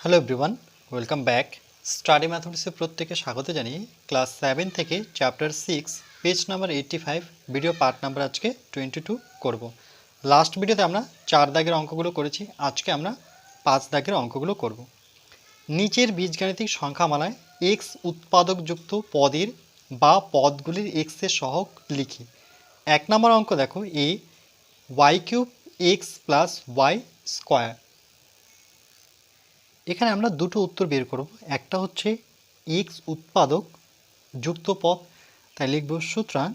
Hello everyone welcome back study ম্যাথমেটিক্সে প্রত্যেকে স্বাগত জানিয়ে ক্লাস সেভেন থেকে chapter six page number eighty five video part number আজকে twenty two করব। লাস্ট ভিডিওতে আমরা চার দাগের অঙ্কগুলো করেছি, আজকে আমরা পাঁচ দাগের অঙ্কগুলো করব। নিচের বীজগাণিতিক সংখ্যামালায় এক্স উৎপাদকযুক্ত পদের বা পদগুলির এক্সের সহগ লিখি। এক নম্বর অঙ্ক দেখো a y cube x plus y square এখানে আমরা দুটো উত্তর বের করব। একটা হচ্ছে এক্স উৎপাদক যুক্ত পথ, তাই লিখব সুতরাং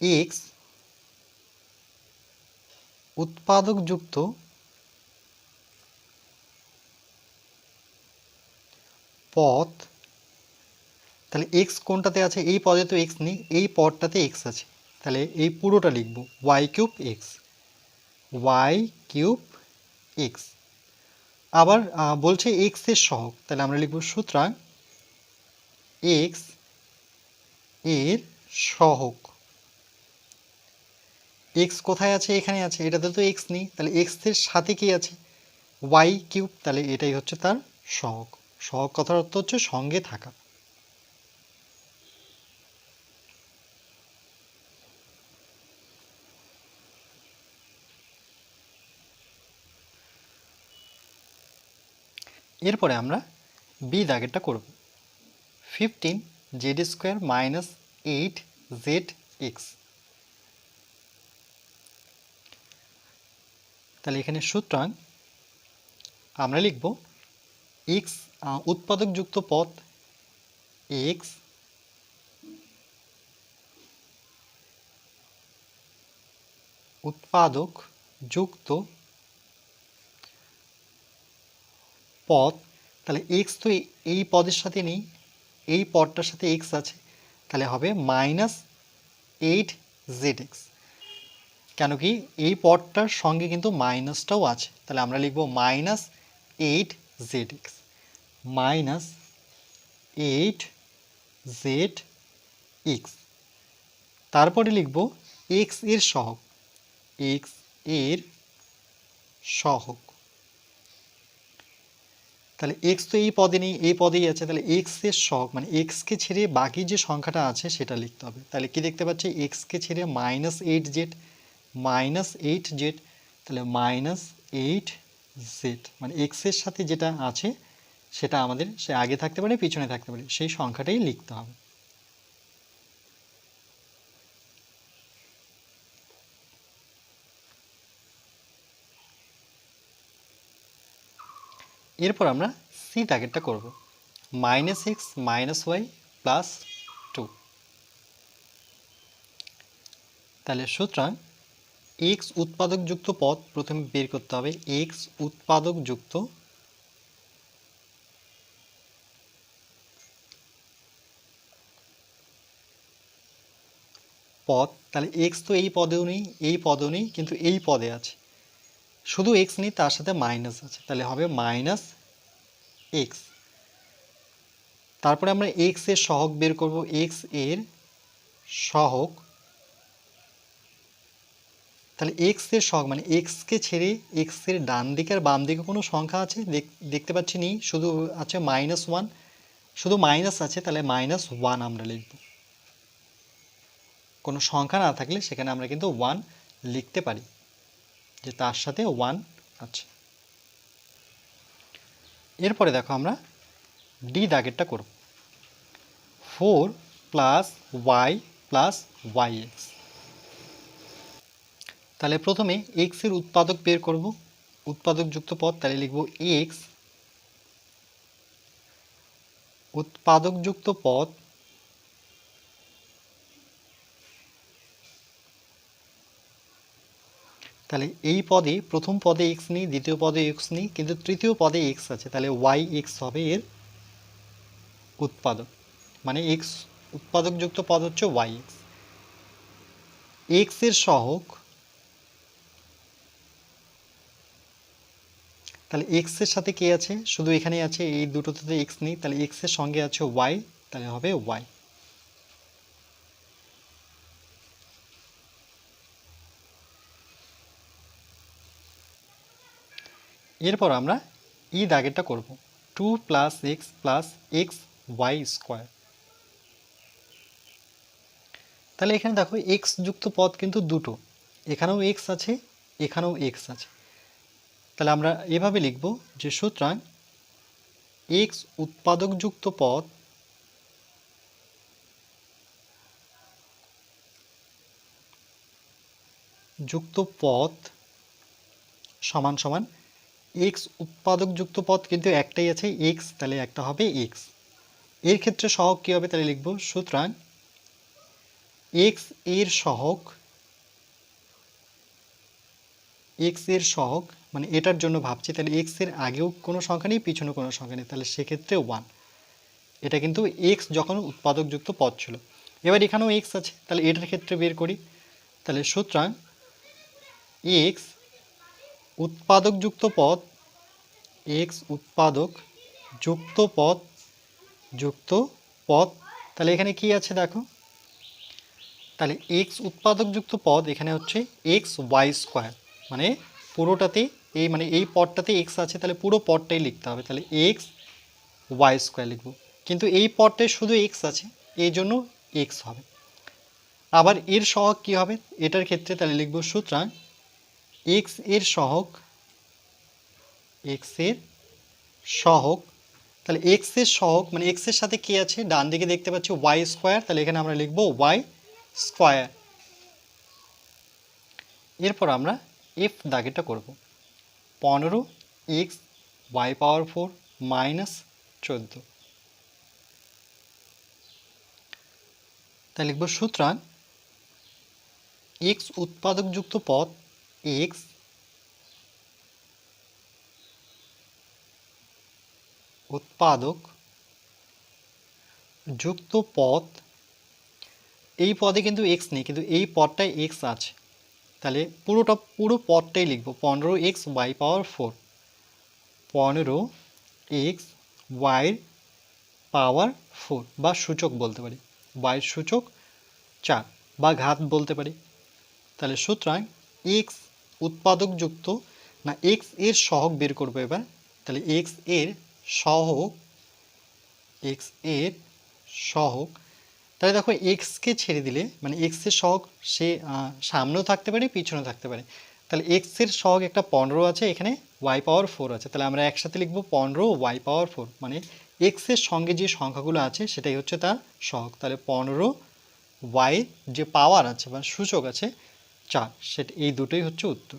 এক্স উৎপাদক যুক্ত পদ তাহলে এক্স কোনটাতে আছে? এই পদে তো এক্স নেই, এই পদটাতে এক্স আছে। তাহলে এই পুরোটা লিখব y cube x y cube x আবার বলছে এক্সের সহগ। তাহলে আমরা লিখব সুতরাং এক্সের সহগ। এক্স কোথায় আছে? এখানে আছে। এটাতে তো এক্স নেই। তাহলে এক্সের সাথে কি আছে? ওয়াই কিউব তাহলে এটাই হচ্ছে তার সহগ। সহগ কথার অর্থ হচ্ছে সঙ্গে থাকা। এরপরে আমরা বি দাগেরটা করব। Fifteen z square minus eight z x তাহলে এখানে সুতরাং আমরা লিখব এক্স উৎপাদকযুক্ত পথ এক্স উৎপাদক যুক্ত পদ, তাহলে এক্স তো এই- পদের সাথে নেই, এই পদটার সাথে এক্স আছে, তাহলে হবে মাইনাস এইট জেড এক্স কেন কি এই পদটার সঙ্গে কিন্তু মাইনাসটাও আছে, তাহলে আমরা লিখব minus eight z x minus eight z x তারপরে লিখব এক্সের সহগ এক্সের সহগ। তাহলে এক্স তো এই পদে নেই, এই পদেই আছে, তাহলে এক্সের শখ মানে এক্সকে ছেড়ে বাকি যে সংখ্যাটা আছে সেটা লিখতে হবে। তাহলে কি দেখতে পাচ্ছি? এক্সকে ছেড়ে minus eight z minus eight z তাহলে মাইনাস এইট জেড মানে এক্সের সাথে যেটা আছে সেটা আমাদের সে আগে থাকতে পারে, পিছনে থাকতে পারে, সেই সংখ্যাটাই লিখতে হবে। এরপর আমরা সি টার্গেটটা করব। Minus x minus y plus two তাহলে সুতরাং এক্স উৎপাদকযুক্ত পদ প্রথমে বের করতে হবে। এক্স উৎপাদকযুক্ত পদ। তাহলে এক্স তো এই পদেও নেই, এই পদেও নেই, কিন্তু এই পদে আছে। শুধু এক্স নেই, তার সাথে মাইনাস আছে। তাহলে হবে মাইনাস এক্স তারপরে আমরা এক্সের সহগ বের করব। এক্সের সহগ। তাহলে এক্সের সহগ মানে এক্সকে ছেড়ে এক্সের ডান দিকে আর বাম দিকে কোনো সংখ্যা আছে? দেখ- দেখতে পাচ্ছি নেই। শুধু আছে মাইনাস ওয়ান শুধু মাইনাস আছে, তাহলে মাইনাস ওয়ান আমরা লিখব। কোনো সংখ্যা না থাকলে সেখানে আমরা কিন্তু ওয়ান লিখতে পারি। যে তার সাথে ওয়ান আছে। এরপরে দেখো আমরা ডি দাগেরটা করব। Four plus y plus y x তাহলে প্রথমে এক্সের উৎপাদক বের করব। উৎপাদকযুক্ত পদ, তাহলে লিখব এক্স উৎপাদকযুক্ত পদ তাহলে এই পদে প্রথম পদে এক্স নেই, দ্বিতীয় পদে এক্স নেই, কিন্তু তৃতীয় পদে এক্স আছে। তাহলে ওয়াই এক্স হবে এর উৎপাদক। মানে এক্স উৎপাদকযুক্ত পদ হচ্ছে ওয়াই এক্স এক্সের সহগ, তাহলে এক্সের সাথে কে আছে? শুধু এখানে আছে, এই দুটোতে এক্স নেই, তাহলে এক্সের সঙ্গে আছে ওয়াই তাহলে হবে ওয়াই এরপর আমরা ই দাগেরটা করব। Two plus x plus x y square তাহলে এখানে দেখো এক্স যুক্ত পদ কিন্তু দুটো। এখানেও এক্স আছে, এখানেও এক্স আছে। তাহলে আমরা এভাবে লিখব যে সুতরাং এক্স উৎপাদকযুক্ত পদ যুক্ত পদ সমান সমান এক্স উৎপাদকযুক্ত পদ কিন্তু একটাই আছে এক্স তাহলে একটা হবে এক্সের ক্ষেত্রে সহগ কী হবে তাহলে লিখব, সুতরাং এক্সের সহগ এক্সের সহগ মানে এটার জন্য ভাবছি, তাহলে এক্সের আগেও কোনো সংখ্যা নেই পিছনে কোনো সংখ্যা নেই, তাহলে সেক্ষেত্রে ওয়ান এটা কিন্তু এক্স যখন উৎপাদকযুক্ত পদ ছিল। এবার এখানেও এক্স আছে, তাহলে এটার ক্ষেত্রে বের করি। তাহলে সুতরাং এক্স উৎপাদকযুক্ত পদ এক্স উৎপাদক যুক্ত পদ যুক্ত পদ তাহলে এখানে কি আছে দেখো? তাহলে এক্স উৎপাদকযুক্ত পদ এখানে হচ্ছে এক্স ওয়াই স্কোয়ার মানে পুরোটাতে এই মানে এই পদটাতে এক্স আছে, তাহলে পুরো পদটাই লিখতে হবে। তাহলে এক্স ওয়াই স্কোয়ার লিখব। কিন্তু এই পদটায় শুধু এক্স আছে, এই জন্য এক্স হবে। আবার এর সহগ কী হবে? এটার ক্ষেত্রে তাহলে লিখব সুতরাং এক্সের সহগ এক্সের সহগ। তাহলে এক্সের সহগ মানে এক্সের সাথে কি আছে? ডান দিকে দেখতে পাচ্ছি ওয়াই স্কোয়ার তাহলে এখানে আমরা লিখব ওয়াই স্কোয়ার এরপর আমরা এফ দাগেটা করব। পনেরো x y power four minus চোদ্দ। তাই লিখব সুতরাং এক্স উৎপাদকযুক্ত পদ এক্স উৎপাদক, যুক্ত পদ, এই পদে কিন্তু এক্স নেই, কিন্তু এই পদটায় এক্স আছে। তাহলে পুরোটা, পুরো পদটাই লিখব, পনেরো এক্স ওয়াই পাওয়ার ফোর পনেরো এক্স ওয়াইয়ের পাওয়ার ফোর বা সূচক বলতে পারি ওয়াইয়ের সূচক চার, বা ঘাত বলতে পারি। তাহলে সুতরাং এক্স উৎপাদকযুক্ত না এক্সের সহগ বের করব এবার, তাহলে এক্সের সহগ এক্সের সহগ তাহলে দেখো এক্সকে ছেড়ে দিলে মানে এক্সের সহগ সে সামনেও থাকতে পারে, পিছনেও থাকতে পারে। তাহলে এক্সের সহগ একটা পনেরো আছে, এখানে ওয়াই পাওয়ার ফোর আছে। তাহলে আমরা একসাথে লিখব পনেরো ওয়াই পাওয়ার ফোর মানে এক্সের সঙ্গে যে সংখ্যাগুলো আছে, সেটাই হচ্ছে তার সহগ তাহলে পনেরো ওয়াই যে পাওয়ার আছে, বা সূচক আছে, চার। সেটা এই দুটোই হচ্ছে উত্তর।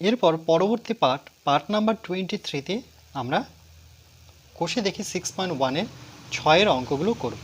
এরপর পরবর্তী পার্ট পার্ট নাম্বার টোয়েন্টি থ্রিতে আমরা কষে দেখি সিক্স পয়েন্ট ওয়ানের ছয়ের অঙ্কগুলো করব।